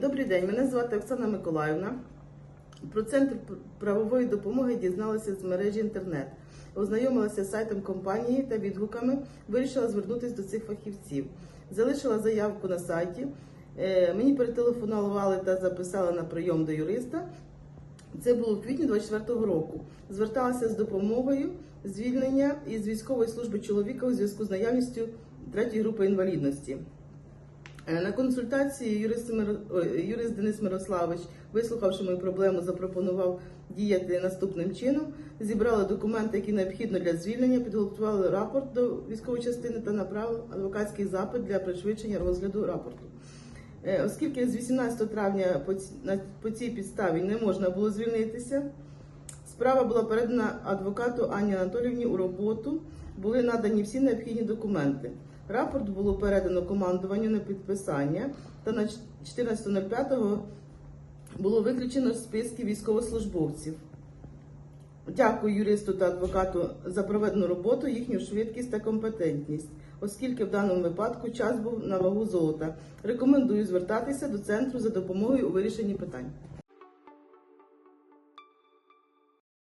Добрий день, мене звати Оксана Миколаївна. Про центр правової допомоги дізналася з мережі інтернет. Ознайомилася з сайтом компанії та відгуками, вирішила звернутися до цих фахівців. Залишила заявку на сайті. Е, Мені перетелефонували та записали на прийом до юриста. Це було в квітні 24-го року. Зверталася з допомогою звільнення із військової служби чоловіка у зв'язку з наявністю третьої групи інвалідності. Е, На консультації юрист, Миро- юрист Денис Мирославович, вислухавши мою проблему, запропонував діяти наступним чином. Зібрали документи, які необхідно для звільнення, підготували рапорт до військової частини та направив адвокатський запит для пришвидшення розгляду рапорту. Е, Оскільки з 18 травня по цій підставі не можна було звільнитися, справа була передана адвокату Анні Анатоліївні у роботу. Були надані всі необхідні документи. Рапорт було передано командуванню на підписання, та на 14.05 було виключено з списки військовослужбовців. Дякую юристу та адвокату за проведену роботу, їхню швидкість та компетентність, оскільки в даному випадку час був на вагу золота. Рекомендую звертатися до центру за допомогою у вирішенні питань.